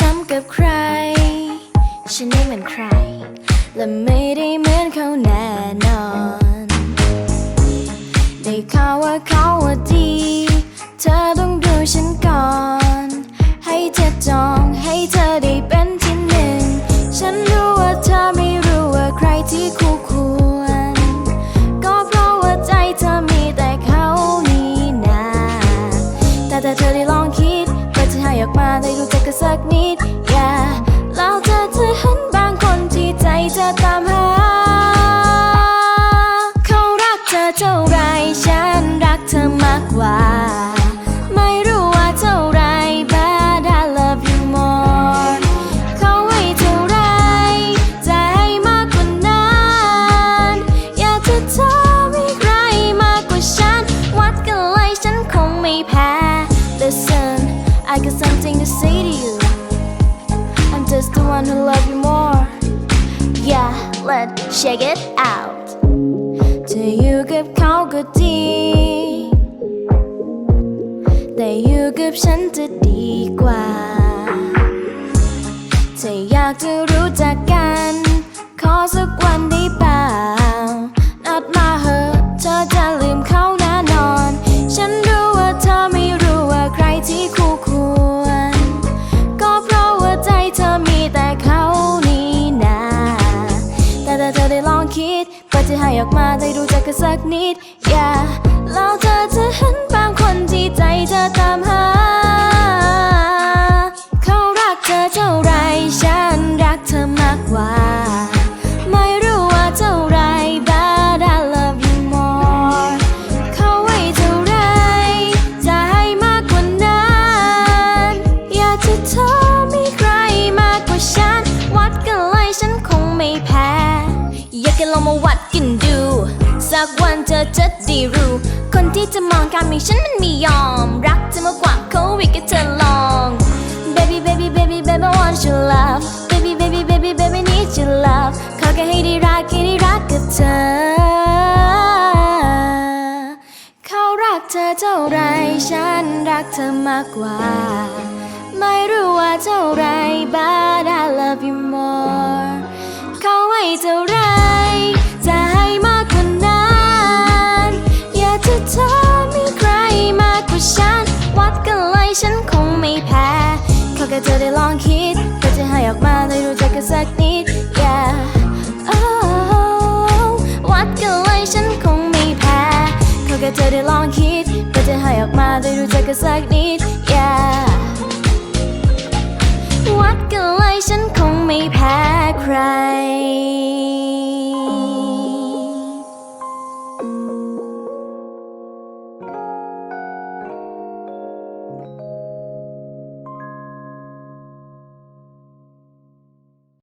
ซ้ำกับใคร ฉันไม่เหมือนใคร และไม่ได้เหมือนเขาแน่นอน ได้ข่าวว่าเขาว่าดี ออกมาได้รู้จักกันสักนิด just the one who love you more Yeah let's check it out จะอยู่กับเขาก็ดี แต่อยู่กับฉันจะดีกว่าถ้าอยากจะรู้จักกัน ขอสักวัน องคิดว่าจะให้ออกมาได้รู้จักกันสักนิด อย่าแล้วเธอจะเห็นบางคนที่ใจเธอตามหา กจะลองมาวัดกันดู สักวันเธอจะได้รู้ คนที่จะมองการมีฉันมันไม่ยอม รักเธอมากกว่าเขาวิกเธอลอง baby baby baby baby I want your love baby baby baby baby need your love ขอแค่ให้ได้รักแค่ได้รักกับเธอ เขารักเธอเท่าไรฉันรักเธอมากกว่า ไม่รู้ว่าเท่าไร but I love you more เขาให้เท่าไร งไม่